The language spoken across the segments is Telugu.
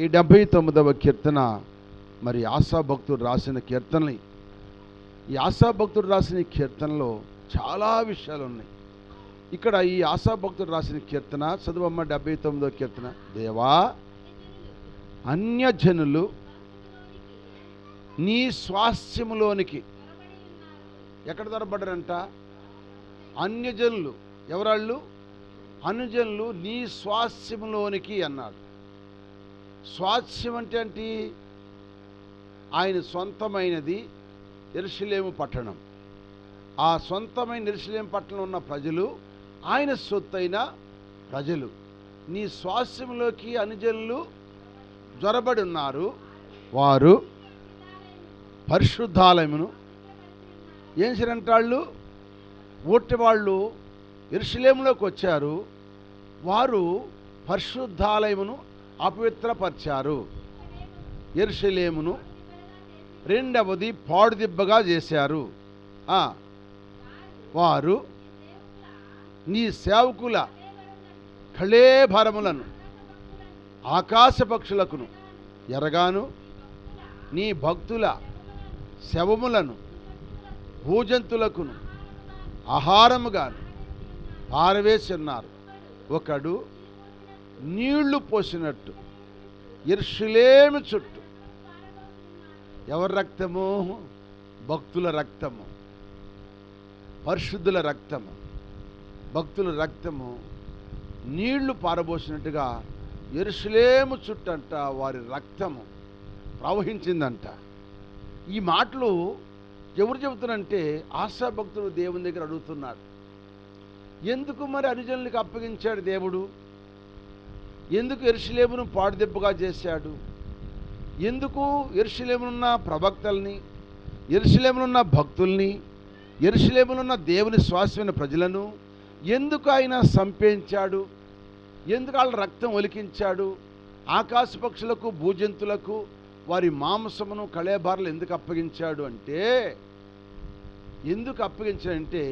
ఈ డెబ్భై తొమ్మిదవ కీర్తన మరి ఆశా భక్తుడు రాసిన కీర్తనలు. ఈ ఆశా భక్తుడు రాసిన కీర్తనలో చాలా విషయాలు ఉన్నాయి. ఇక్కడ ఈ ఆశా భక్తుడు రాసిన కీర్తన చదువమ్మ డెబ్బై తొమ్మిదో కీర్తన దేవా అన్యజనులు నీ స్వాస్థ్యములోనికి ఎక్కడ దొరబడ్డారంట అన్యజనులు. ఎవరాళ్ళు? అనుజనులు నీ స్వాస్థ్యములోనికి అన్నాడు స్వాస్థ్యం అంటే ఏంటి? ఆయన సొంతమైనది ఎరుషలేము పట్టణం. ఆ సొంతమైన ఎరుషలేము పట్టణం ఉన్న ప్రజలు ఆయన సొత్తైన ప్రజలు. నీ స్వాస్థ్యంలోకి అనుజనులు జ్వరబడి ఉన్నారు. వారు పరిశుద్ధాలయమును ఏం చేరంటాళ్ళు ఊటి వాళ్ళు ఎరుషలేములోకి వచ్చారు. వారు పరిశుద్ధాలయమును అపవిత్రపరిచారు. ఎర్షలేమును రెండవది పాడుదిబ్బగా చేశారు. వారు నీ సేవకుల కళేభరములను ఆకాశ పక్షులకును ఎరగాను నీ భక్తుల శవములను భూజంతులకును ఆహారముగాను పారవేసి ఉన్నారు ఒకడు నీళ్ళు పోసినట్టు ఇర్షులేమి చుట్టూ. ఎవరి రక్తము? భక్తుల రక్తము. పరిశుద్ధుల రక్తము. భక్తుల రక్తము నీళ్ళు పారబోసినట్టుగా ఎరుసలేము చుట్టంట వారి రక్తము ప్రవహించిందంట. ఈ మాటలు ఎవరు చెబుతున్నారంటే ఆశా భక్తులు దేవుని దగ్గర అడుగుతున్నాడు ఎందుకు మరి అనుజనులకు అప్పగించాడు దేవుడు? ఎందుకు ఎరుషులేమును పాడుదెబ్బగా చేశాడు? ఎందుకు ఎరుషులేమునున్న ప్రవక్తల్ని ఎరుషులేమునున్న భక్తుల్ని ఎరుషులేమునున్న దేవుని శ్వాసమైన ప్రజలను ఎందుకు ఆయన సంపేయించాడు ఎందుకు వాళ్ళ రక్తం ఒలికించాడు? ఆకాశ పక్షులకు భూజంతులకు వారి మాంసమును కళేబారలు ఎందుకు అప్పగించాడు అంటే ఎందుకు అప్పగించాడంటే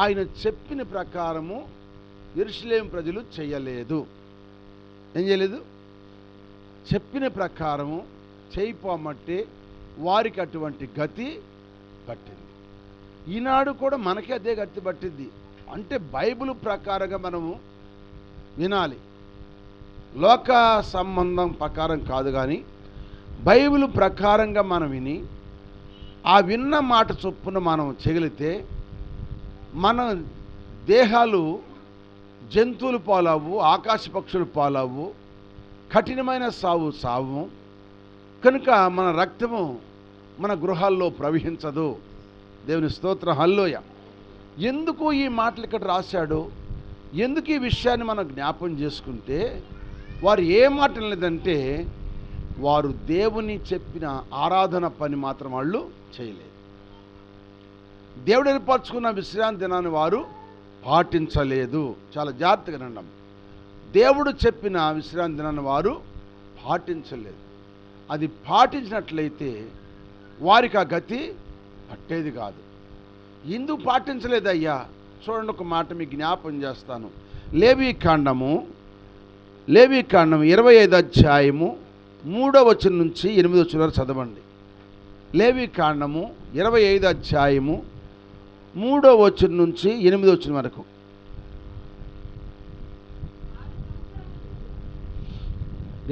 ఆయన చెప్పిన ప్రకారము ఇరుషులేం ప్రజలు చేయలేదు. ఏం చేయలేదు? చెప్పిన ప్రకారము చేయిపోమంటే వారికి అటువంటి గతి పట్టింది. ఈనాడు కూడా మనకి అదే గతి పట్టింది. అంటే బైబిల్ ప్రకారంగా మనము వినాలి. లోక సంబంధం ప్రకారం కాదు కానీ బైబిల్ ప్రకారంగా మనం విని ఆ విన్న మాట చొప్పున మనం చెగిలితే మన దేహాలు జంతువులు పాలవు ఆకాశ పక్షులు పాలవు కఠినమైన సావు సావు. కనుక మన రక్తము మన గృహాల్లో ప్రవహించదు. దేవుని స్తోత్ర. హల్లోయ ఎందుకు ఈ మాటలు ఇక్కడ రాశాడు? ఎందుకు ఈ విషయాన్ని మనం జ్ఞాపం చేసుకుంటే వారు ఏ మాట లేదంటే వారు దేవుని చెప్పిన ఆరాధన పని మాత్రం వాళ్ళు చేయలేదు. దేవుడు ఏర్పరచుకున్న విశ్రాంతి దినాన్ని వారు పాటించలేదు. చాలా జాగ్రత్తగా నండం దేవుడు చెప్పిన విశ్రాంతి దినాన్ని వారు పాటించలేదు. అది పాటించినట్లయితే వారికి ఆ గతి పట్టేది కాదు. ఎందుకు పాటించలేదయ్యా చూడండి ఒక మాట మీకు జ్ఞాపం చేస్తాను. లేవీ కాండము లేవీ కాండం ఇరవై ఐదు అధ్యాయము మూడో వచ్చిన నుంచి ఎనిమిదో వచ్చిన వరకు చదవండి. లేవీ కాండము ఇరవై ఐదు అధ్యాయము మూడో వచ్చిన నుంచి ఎనిమిదో వచ్చిన వరకు.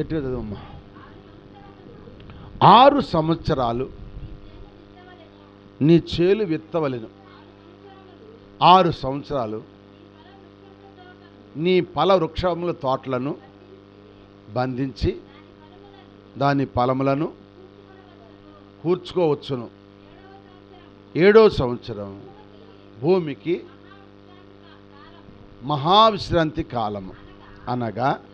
గట్టిగా చదవమ్మా. ఆరు సంవత్సరాలు నీ చేలు విత్తవలెను. ఆరు సంవత్సరాలు నీ ఫల వృక్షముల తోటలను బంధించి దాని ఫలములను కూర్చుకోవచ్చును. ఏడో సంవత్సరం భూమికి మహావిశ్రాంతి కాలము అనగా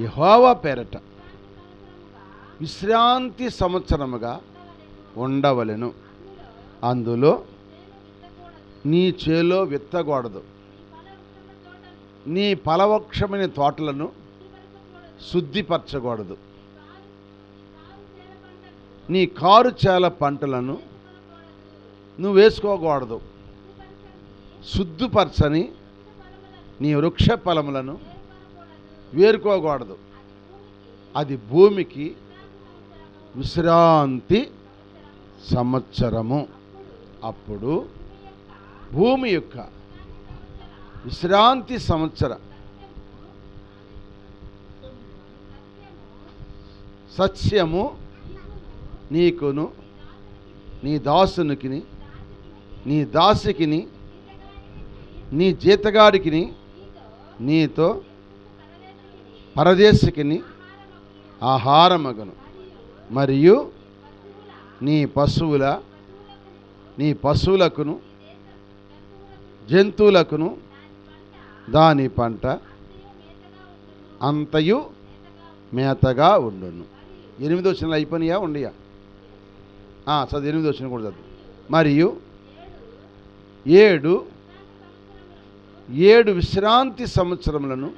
యహోవా పేరట విశ్రాంతి సంవత్సరముగా ఉండవలెను. అందులో నీ చేలో విత్తకూడదు. నీ ఫలవక్షమైన తోటలను శుద్ధిపరచకూడదు. నీ కారు చేల పంటలను నువ్వు వేసుకోకూడదు. శుద్ధపరచని నీ వృక్ష ఫలములను వేరుకోకూడదు. అది భూమికి విశ్రాంతి సంవత్సరము. అప్పుడు భూమి యొక్క విశ్రాంతి సంవత్సర సత్యము నీకును నీ దాసునికి నీ దాసికిని నీ జీతగాడికిని నీతో పరదేశికిని ఆహారమగను. మరియు నీ పశువుల నీ పశువులకును జంతువులకును దాని పంట అంతయు మేతగా ఉండును. ఎనిమిది వచ్చిన అయిపోయినాయా? ఉండియా? ఆ, చదువు ఎనిమిది వచ్చిన కూడా చదువు. మరియు ఏడు ఏడు విశ్రాంతి సంవత్సరములను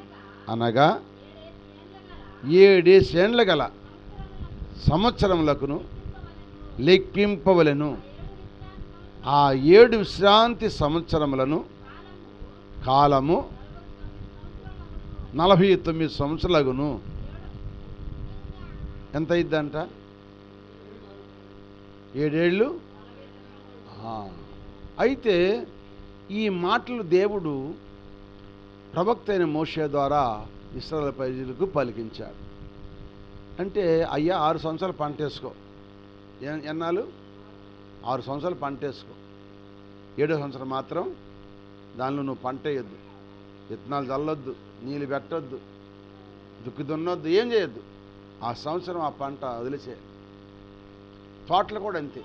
అనగా ఏడేసేండ్ల గల సంవత్సరములకును లెక్కింపవలెను. ఆ ఏడు విశ్రాంతి సంవత్సరములను కాలము నలభై తొమ్మిది సంవత్సరాలగును. ఎంత అయిద్దంట? ఏడేళ్ళు? అయితే ఈ మాటలు దేవుడు ప్రవక్త అయిన మోషే ద్వారా ఇస్రాల ప్రజలకు పలికించాడు. అంటే అయ్యా ఆరు సంవత్సరాలు పంట వేసుకో. ఎన్నాళ్ళు? ఆరు సంవత్సరాలు పంట వేసుకో. ఏడో సంవత్సరం మాత్రం దానిలో నువ్వు పంట వేయొద్దు. విత్తనాలు చల్లొద్దు నీళ్ళు పెట్టొద్దు దుక్కి దున్నొద్దు ఏం చేయొద్దు. ఆ సంవత్సరం ఆ పంట వదిలిచే తోటలు కూడా అంతే.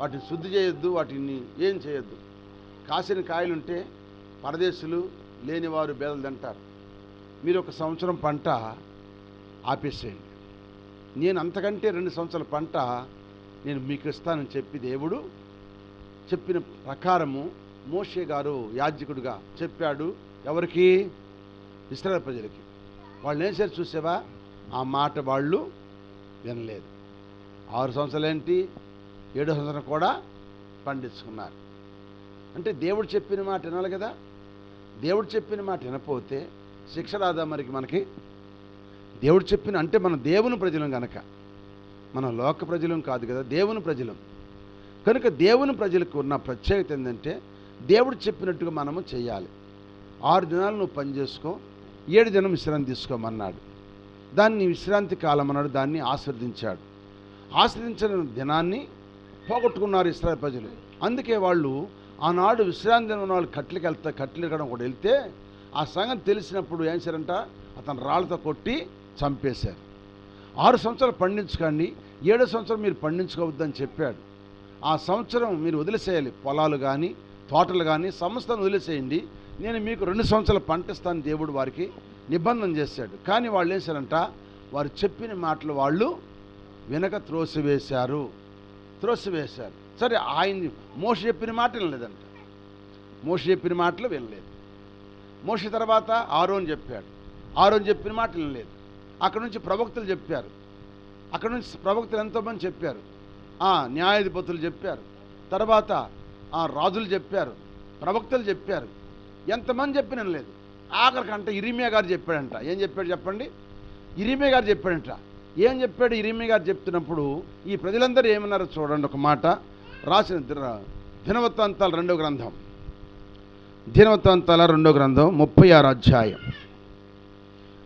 వాటిని శుద్ధి చేయొద్దు వాటిని ఏం చేయొద్దు. కాసిన కాయలుంటే పరదేశులు లేనివారు బేదలు తింటారు. మీరు ఒక సంవత్సరం పంట ఆపేసేయండి. నేను అంతకంటే రెండు సంవత్సరాల పంట నేను మీకు ఇస్తానని చెప్పి దేవుడు చెప్పిన ప్రకారము మోషే గారు యాజకుడిగా చెప్పాడు. ఎవరికి? ఇస్రాయల్ ప్రజలకి. వాళ్ళు ఏం చేసి చూసావా? ఆ మాట వాళ్ళు వినలేదు. ఆరు సంవత్సరాలు ఏంటి? ఏడో సంవత్సరం కూడా పండించుకున్నారు. అంటే దేవుడు చెప్పిన మాట వినాలి కదా? దేవుడు చెప్పిన మాట వినపోతే శిక్ష రాదా మరికి మనకి? దేవుడు చెప్పిన అంటే మన దేవుని ప్రజలం కనుక మన లోక ప్రజలం కాదు కదా దేవుని ప్రజలం. కనుక దేవుని ప్రజలకు ఉన్న ప్రత్యేకత ఏంటంటే దేవుడు చెప్పినట్టుగా మనము చేయాలి. ఆరు దినాలు నువ్వు పని చేసుకో ఏడు దినం విశ్రాంతి తీసుకోమన్నాడు. దాన్ని విశ్రాంతి కాలం అన్నాడు దాన్ని ఆస్వాదించాడు ఆస్వాదించిన దినాన్ని పోగొట్టుకున్నారు ఇస్రాయల్ ప్రజలు. అందుకే వాళ్ళు ఆనాడు విశ్రాంతి ఉన్న వాళ్ళు కట్లకి వెళ్తా కట్లు కూడా వెళ్తే ఆ సంగతి తెలిసినప్పుడు ఏం చేశారంట? అతను రాళ్ళతో కొట్టి చంపేశారు. ఆరు సంవత్సరాలు పండించుకోండి ఏడో సంవత్సరం మీరు పండించుకోవద్దని చెప్పాడు. ఆ సంవత్సరం మీరు వదిలేసేయాలి పొలాలు కానీ తోటలు కానీ సమస్తను వదిలేసేయండి. నేను మీకు రెండు సంవత్సరాలు పంటిస్తాను దేవుడు వారికి నిబంధన చేశాడు. కానీ వాళ్ళు వేశారంట వారు చెప్పిన మాటలు వాళ్ళు వెనక త్రోసివేశారు. త్రోసివేశారు. సరే ఆయన మోస చెప్పిన మాట వినలేదంట. మోస చెప్పిన మాటలు వినలేదు. మోస తర్వాత ఆరోన్ చెప్పాడు. ఆరోన్ చెప్పిన మాట వినలేదు. అక్కడ నుంచి ప్రవక్తలు చెప్పారు. అక్కడ నుంచి ప్రవక్తలు ఎంతోమంది చెప్పారు. ఆ, న్యాయాధిపతులు చెప్పారు. తర్వాత ఆ, రాజులు చెప్పారు. ప్రవక్తలు చెప్పారు. ఎంతమంది చెప్పిన లేదు ఆఖరికంట ఇరిమియా గారు చెప్పాడంట. ఏం చెప్పాడు చెప్పండి? ఇరిమియా గారు చెప్పాడంట. ఏం చెప్పాడు? ఇరిమియా గారు చెప్తున్నప్పుడు ఈ ప్రజలందరూ ఏమన్నారో చూడండి ఒక మాట. రాసిన దిన- రెండో గ్రంథం. దినవృత్తాంతాల రెండో గ్రంథం ముప్పై ఆరు అధ్యాయం.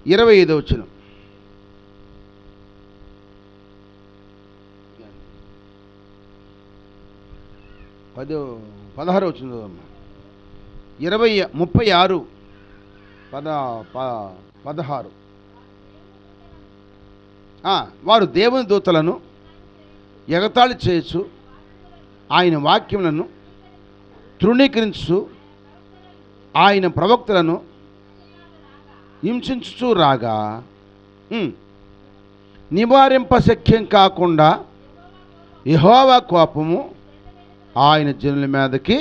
ఇరవై ఐదో వచ్చిన పదో పదహారు వచ్చింది ఇరవై ముప్పై ఆరు పద ప- పదహారు. వారు దేవుని దూతలను ఎగతాళి చేయొచ్చు ఆయన వాక్యములను తృణీకరించు ఆయన ప్రవక్తలను హింసించు రాగా నివారింప శక్యం కాకుండా యెహోవా కోపము ఆయన జనుల మీదకి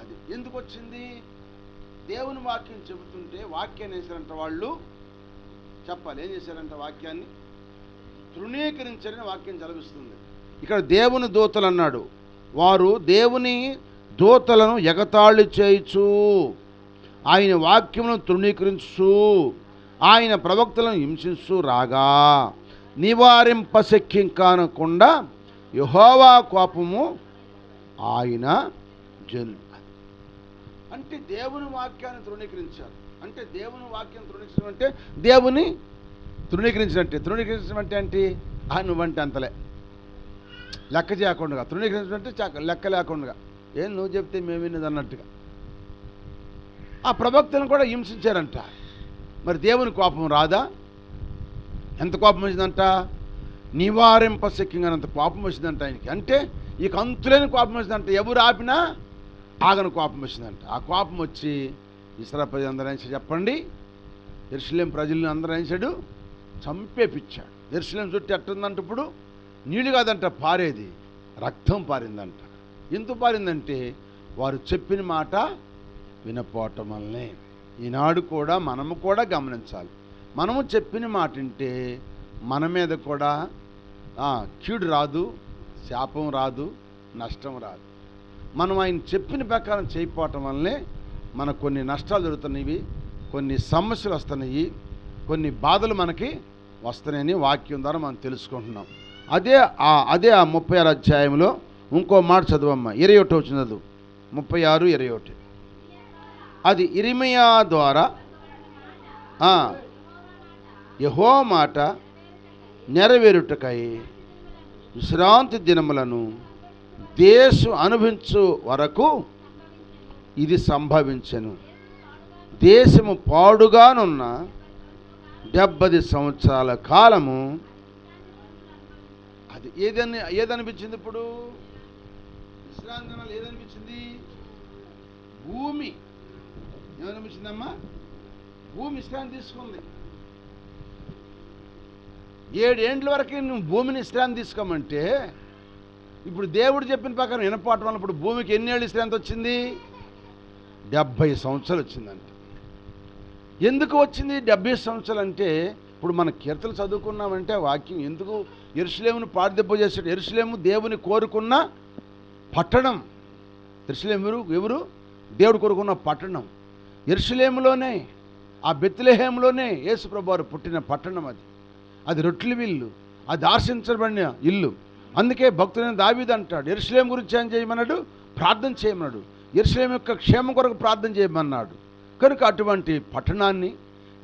అది ఎందుకు వచ్చింది దేవుని వాక్యం చెబుతుంటే వాక్యాన్ని వేశారంట వాళ్ళు. చెప్పాలి ఏం చేశారంట వాక్యాన్ని? తృణీకరించని వాక్యం చదివిస్తుంది ఇక్కడ దేవుని దూతలు అన్నాడు వారు దేవుని దూతలను ఎగతాళి చేయుచు ఆయన వాక్యమును తృణీకరించు ఆయన ప్రవక్తలను హింసించు రాగా నివారింపశక్యం కానకుండా యహోవా కోపము ఆయన జన్ అంటే దేవుని వాక్యాన్ని తృణీకరించారు అంటే దేవుని వాక్యం తృణీకరించడం అంటే దేవుని తృణీకరించినట్టే. తృణీకరించడం అంటే అంటే నువ్వంటే అంతలే. లెక్క చేయకుండా తృణీకరించడం లెక్క లేకుండా ఏం నువ్వు చెప్తే మేము వినేది అన్నట్టుగా. ఆ ప్రవక్తను కూడా హింసించారంట మరి దేవుని కోపం రాదా? ఎంత కోపం వచ్చిందంట? నివారింపశక్యంగానంత కోపం వచ్చిందంట ఆయనకి. అంటే ఇక అంతులేని కోపం వచ్చిందంట. ఎవరు ఆపినా ఆగని కోపం వచ్చిందంట. ఆ కోపం వచ్చి ఇసరా ప్రజలు అందరూ చెప్పండి? ఎరుసలేం ప్రజలను అందరూ ఏం చంపేపిచ్చాడు. ఎరుసలేం చుట్టూ ఎట్టుందంట ఇప్పుడు? నీళ్ళు కాదంట పారేది. రక్తం పారిందంట. ఎందుకు పారిందంటే వారు చెప్పిన మాట వినపోవటం వల్లనే. ఈనాడు కూడా మనము కూడా గమనించాలి. మనము చెప్పిన మాట వింటే మన మీద కూడా ఆ, కీడు రాదు శాపం రాదు నష్టం రాదు. మనం ఆయన చెప్పిన ప్రకారం చేయకపోవటం వల్లనే మనకు కొన్ని నష్టాలు జరుగుతున్నాయి కొన్ని సమస్యలు వస్తున్నాయి కొన్ని బాధలు మనకి వస్తున్నాయని వాక్యం ద్వారా మనం తెలుసుకుంటున్నాం. అదే ఆ అదే ఆ ముప్పై ఆరు అధ్యాయంలో ఇంకో మాట చదువమ్మ. ఇరవై ఒకటి వచ్చిన చదువు ముప్పై ఆరు ఇరవై ఒకటి. అది ఇరిమయా ద్వారా యహో మాట నెరవేరుటకై విశ్రాంతి దినములను దేశం అనుభవించు వరకు ఇది సంభవించెను. దేశము పాడుగానున్న డెబ్బది సంవత్సరాల కాలము ఏదని ఏదనిపించింది ఇప్పుడు? విశ్రాంతి ఏదనిపించింది? భూమి. ఏమనిపించిందమ్మా? భూమి విశ్రాంతి తీసుకుంది. ఏడేండ్ల వరకు నువ్వు భూమిని విశ్రాంతి తీసుకోమంటే ఇప్పుడు దేవుడు చెప్పిన ప్రకారం వినపాటం వల్ల ఇప్పుడు భూమికి ఎన్నేళ్ళు విశ్రాంతి వచ్చింది? డెబ్భై సంవత్సరాలు వచ్చిందంట. ఎందుకు వచ్చింది? డెబ్భై సంవత్సరాలు అంటే ఇప్పుడు మన కీర్తలు చదువుకున్నామంటే వాక్యం ఎందుకు ఎరుసలేమును పాడిదెబ్బ చేశాడు. ఎరుసలేము దేవుని కోరుకున్న పట్టణం. ఎరుసలేము ఎవరు? దేవుడు కోరుకున్న పట్టణం. ఎరుసలేములోనే ఆ బెత్లెహేములోనే యేసుప్రభువారు పుట్టిన పట్టణం అది. అది రొట్టెల విల్లు అది ఆశించబడిన ఇల్లు. అందుకే భక్తులైన దావీదు అంటాడు ఎరుసలేం గురించి ఏం చేయమన్నాడు? ప్రార్థన చేయమన్నాడు. ఎరుసలేం యొక్క క్షేమం కొరకు ప్రార్థన చేయమన్నాడు. కనుక అటువంటి పట్టణాన్ని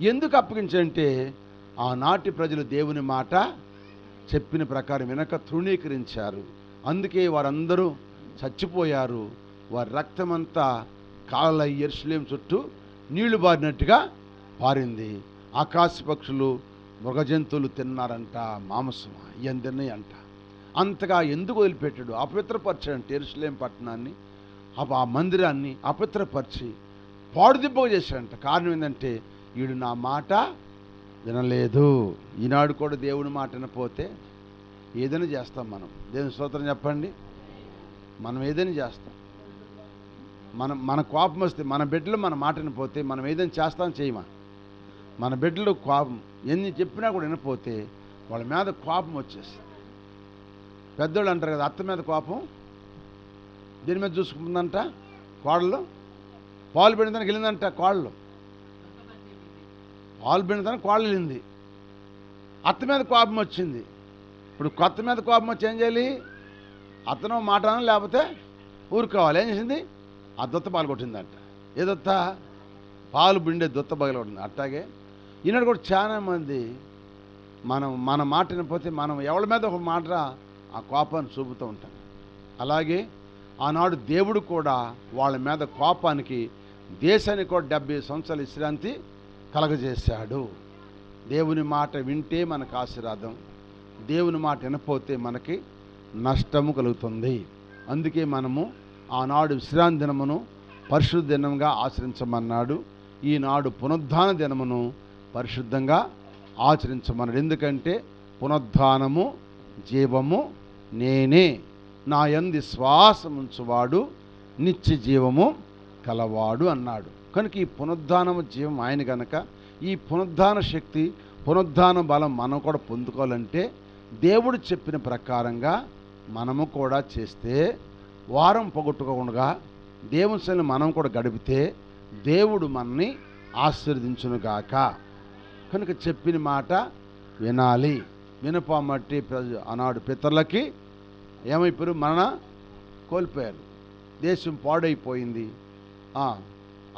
ఎందుకు అప్పగించంటే ఆనాటి ప్రజలు దేవుని మాట చెప్పిన ప్రకారం వెనక తృణీకరించారు. అందుకే వారందరూ చచ్చిపోయారు. వారి రక్తమంతా కాళ్ళ ఎరుసలేం చుట్టూ నీళ్ళు బారినట్టుగా పారింది. ఆకాశ పక్షులు మృగజంతువులు తిన్నారంట మాంసం ఇవన్నీ తిన్నాయి అంట అంతగా ఎందుకు వదిలిపెట్టాడు? అపవిత్రపరచాడంటే ఎరుసలేం పట్టణాన్ని. ఆ మందిరాన్ని అపవిత్రపరిచి పాడుదిబ్బగా చేశాడంట. కారణం ఏంటంటే వీడు నా మాట వినలేదు. ఈనాడు కూడా దేవుని మాట వినపోతే ఏదైనా చేస్తాం మనం. దేవుని స్తోత్రం చెప్పండి? మనం ఏదైనా చేస్తాం. మనం మన కోపం వస్తే మన బిడ్డలు మన మాట వినపోతే మనం ఏదైనా చేస్తాం చేయమా? మన బిడ్డలు కోపం ఎన్ని చెప్పినా కూడా వినపోతే వాళ్ళ మీద కోపం వచ్చేస్తుంది. పెద్దోళ్ళు అంటారు కదా అత్త మీద కోపం? దీని మీద చూసుకుంటుందంట కోడలు పాలు పిండిదానికి వెళ్ళిందంట కోడలు పాలు పిండిదానికి కోడలు అత్త మీద కోపం వచ్చింది. ఇప్పుడు కొత్త మీద కోపం వచ్చి ఏం చేయాలి? అతను మాట లేకపోతే ఊరుకోవాలి. ఏం చేసింది? ఆ దొత్త పాలు కొట్టిందంట ఏ దొత్త? పాలు పిండే దొత్త పగలగొట్టింది అట్టాగే ఈనాడు కూడా చాలా మంది మనం మన మాట వినపోతే మనం ఎవరి మీద ఒక మాట ఆ కోపాన్ని చూపుతూ ఉంటాం. అలాగే ఆనాడు దేవుడు కూడా వాళ్ళ మీద కోపానికి దేశానికి కూడా డెబ్బై సంవత్సరాల విశ్రాంతి కలగజేశాడు. దేవుని మాట వింటే మనకు ఆశీర్వాదం దేవుని మాట వినపోతే మనకి నష్టము కలుగుతుంది. అందుకే మనము ఆనాడు విశ్రాంతి దినమును పరిశుద్ధ దినంగా ఆచరించమన్నాడు. ఈనాడు పునరుద్ధాన దినమును పరిశుద్ధంగా ఆచరించమన్నాడు. ఎందుకంటే పునరుద్ధానము జీవము నేనే. నా యంది శ్వాసముంచువాడు నిత్య జీవము కలవాడు అన్నాడు. కనుక ఈ పునరుద్ధానం జీవం ఆయన కనుక ఈ పునరుద్ధాన శక్తి పునరుద్ధాన బలం మనం కూడా పొందుకోవాలంటే దేవుడు చెప్పిన ప్రకారంగా మనము కూడా చేస్తే వారం పొగొట్టుకోకుండా దేవుని శైలి మనం కూడా గడిపితే దేవుడు మనని ఆశీర్వదించునుగాక. కనుక చెప్పిన మాట వినాలి. వినపమట్టి ప్రజ- ఆనాడు పితరులకి ఏమైపోయారు? మన కోల్పోయారు. దేశం పాడైపోయింది.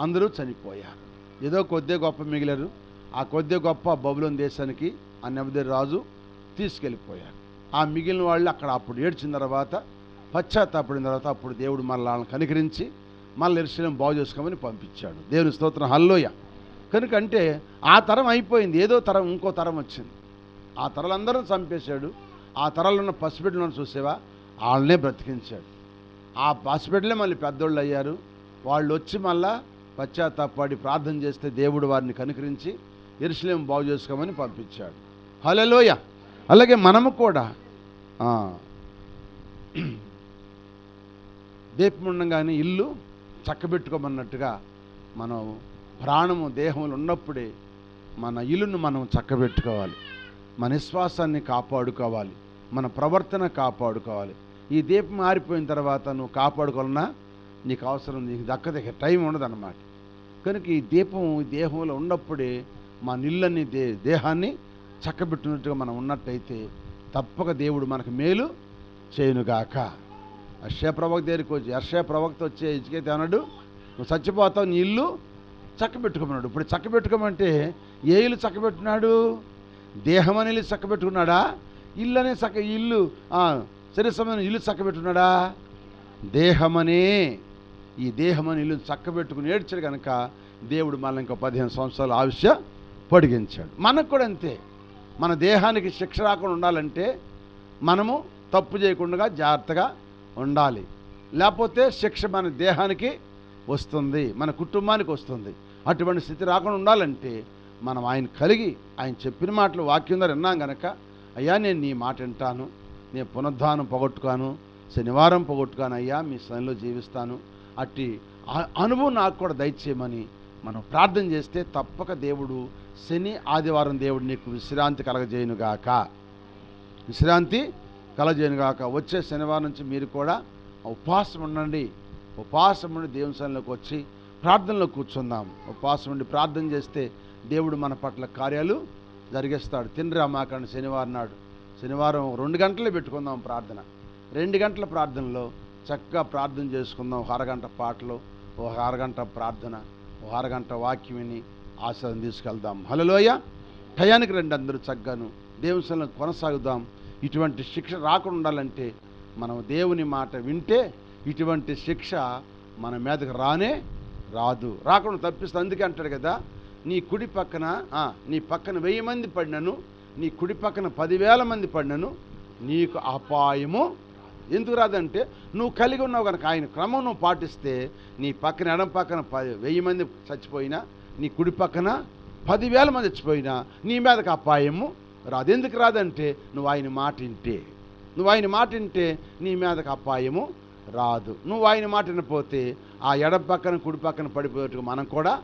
అందరూ చనిపోయారు. ఏదో కొద్ది గొప్ప మిగిలారు. ఆ కొద్దే గొప్ప బబులోని దేశానికి ఆ నెమ్మది రాజు తీసుకెళ్ళిపోయారు ఆ మిగిలిన వాళ్ళు అక్కడ అప్పుడు ఏడ్చిన తర్వాత పశ్చాత్తాపడిన తర్వాత అప్పుడు దేవుడు మళ్ళీ వాళ్ళని కనికరించి మళ్ళీ ఎరుసలేం బాగు చేసుకోమని పంపించాడు. దేవుని స్తోత్రం. హల్లోయ కనుక అంటే ఆ తరం అయిపోయింది. ఏదో తరం ఇంకో తరం వచ్చింది. ఆ తరలందరూ చంపేశాడు. ఆ తరాలు ఉన్న పసిబిడ్డలను చూసేవా? వాళ్ళనే బ్రతికించాడు. ఆ పసిబిడ్డలే మళ్ళీ పెద్దోళ్ళు అయ్యారు. వాళ్ళు వచ్చి మళ్ళా పశ్చాత్తాపడి ప్రార్థన చేస్తే దేవుడు వారిని కనుకరించి ఎరుసలేం బాగు చేసుకోమని పంపించాడు. హలలోయ అలాగే మనము కూడా దీపం ఉండగానే ఇల్లు చక్కబెట్టుకోమన్నట్టుగా మనం ప్రాణము దేహములు ఉన్నప్పుడే మన ఇల్లును మనం చక్కబెట్టుకోవాలి. మన విశ్వాసాన్ని కాపాడుకోవాలి. మన ప్రవర్తన కాపాడుకోవాలి. ఈ దీపం ఆరిపోయిన తర్వాత నువ్వు కాపాడుకోవాలన్నా నీకు అవసరం నీకు దక్కదగ్గ టైం ఉండదన్నమాట. కనుక ఈ దీపం ఈ దేహంలో ఉన్నప్పుడే మా నిళ్ళని దే దేహాన్ని చక్కబెట్టినట్టుగా మనం ఉన్నట్టయితే తప్పక దేవుడు మనకు మేలు చేయనుగాక. అర్షయ ప్రవక్త దగ్గరికి వచ్చి అర్షయ ప్రవక్త వచ్చే ఇచ్చికైతే అన్నాడు నువ్వు చచ్చిపోతావు నీ ఇల్లు చక్కబెట్టుకోమన్నాడు. ఇప్పుడు చక్కబెట్టుకోమంటే ఏ ఇల్లు చక్కబెట్టున్నాడు దేహం అని ఇల్లు చక్కబెట్టుకున్నాడా? ఇల్లు అనే చక్క ఇల్లు శరీరమైన ఇల్లు చక్కబెట్టున్నాడా దేహమనే ఈ దేహమని ఇల్లు చక్కబెట్టుకుని ఏడ్చాడు కనుక దేవుడు మనల్ని ఇంకో పదిహేను సంవత్సరాలు ఆయుష్య పొడిగించాడు. మనకు కూడా అంతే. మన దేహానికి శిక్ష రాకుండా ఉండాలంటే మనము తప్పు చేయకుండా జాగ్రత్తగా ఉండాలి. లేకపోతే శిక్ష మన దేహానికి వస్తుంది మన కుటుంబానికి వస్తుంది. అటువంటి స్థితి రాకుండా ఉండాలంటే మనం ఆయన కలిగి ఆయన చెప్పిన మాటలు వాక్యం ద్వారా విన్నాం గనక అయ్యా నేను నీ మాట వింటాను నేను పునరుద్ధానం పొగొట్టుకాను శనివారం పొగొట్టుకాను అయ్యా మీ సన్నిలో జీవిస్తాను అట్టి అనుభవం నాకు కూడా దయచేయమని మనం ప్రార్థన చేస్తే తప్పక దేవుడు శని ఆదివారం దేవుడు నీకు విశ్రాంతి కలగజేయునుగాక విశ్రాంతి కలజేయునుగాక వచ్చే శనివారం నుంచి మీరు కూడా ఉపవాసం ఉండండి. ఉపవాసం ఉండి దేవుని సన్నిలోకి వచ్చి ప్రార్థనలో కూర్చుందాం. ఉపవాసం ఉండి ప్రార్థన చేస్తే దేవుడు మన పట్ల కార్యాలు జరిగిస్తాడు. తినరా మాకండి శనివారం నాడు. శనివారం రెండు గంటలే పెట్టుకుందాం ప్రార్థన. రెండు గంటల ప్రార్థనలో చక్కగా ప్రార్థన చేసుకుందాం. ఒక అరగంట పాటలు ఒక అరగంట ప్రార్థన ఒక అరగంట వాక్యం విని ఆశ్రదం తీసుకెళ్దాం. హలోయ టయానికి రండి అందరూ చక్కగాను. దేవుని కొనసాగుదాం. ఇటువంటి శిక్ష రాకుండా ఉండాలంటే మనం దేవుని మాట వింటే ఇటువంటి శిక్ష మన మీదకు రానే రాదు. రాకుండా తప్పిస్తే అందుకే అంటాడు కదా నీ కుడి పక్కన నీ పక్కన వెయ్యి మంది పడినను నీ కుడి పక్కన పదివేల మంది పడినను నీకు అపాయము ఎందుకు రాదంటే నువ్వు కలిగి ఉన్నావు కనుక ఆయన క్రమం నువ్వు పాటిస్తే నీ పక్కన ఎడం పక్కన పది వెయ్యి మంది చచ్చిపోయినా నీ కుడి పక్కన పదివేల మంది చచ్చిపోయినా నీ మీదకి అపాయము రాదు. ఎందుకు రాదంటే నువ్వు ఆయన మాట వింటే. నువ్వు ఆయన మాట వింటే నీ మీదకి అపాయము రాదు. నువ్వు ఆయన మాట వినపోతే ఆ ఎడం పక్కన కుడి పక్కన పడిపోయేట్టుగా మనం కూడా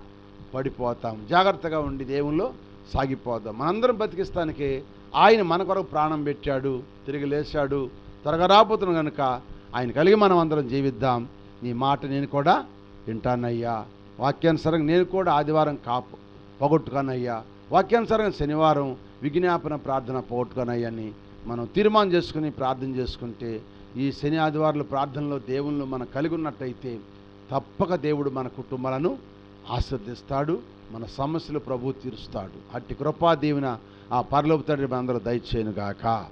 పడిపోతాం. జాగ్రత్తగా ఉండి దేవుల్లో సాగిపోదాం. మనందరం బతికిస్తానికి ఆయన మన కొరకు ప్రాణం పెట్టాడు తిరిగి లేచాడు త్వరగా రాబోతున్నాం కనుక ఆయన కలిగి మనం అందరం జీవిద్దాం. నీ మాట నేను కూడా వింటానయ్యా. వాక్యానుసారంగా నేను కూడా ఆదివారం కాపు పోగొట్టుకానయ్యా. వాక్యానుసారంగా శనివారం విజ్ఞాపన ప్రార్థన పోగొట్టుకానయ్యా అని మనం తీర్మానం చేసుకుని ప్రార్థన చేసుకుంటే ఈ శని ఆదివారాలు ప్రార్థనలో దేవుళ్ళు మనం కలిగి ఉన్నట్టయితే తప్పక దేవుడు మన కుటుంబాలను ఆశ్రదిస్తాడు మన సమస్యలు ప్రభు తీరుస్తాడు. అట్టి కృపా దీవెన ఆ పరలోపు తండ్రి మనందరూ దయచేయనుగాక.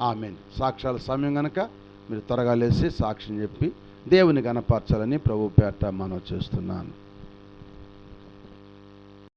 ఆమెన్. సాక్ష్యాల సమయం గనక మీరు త్వరగా లేచి సాక్ష్యం చెప్పి దేవుని గణపరచాలని ప్రభు పేట మనం చేస్తున్నాను.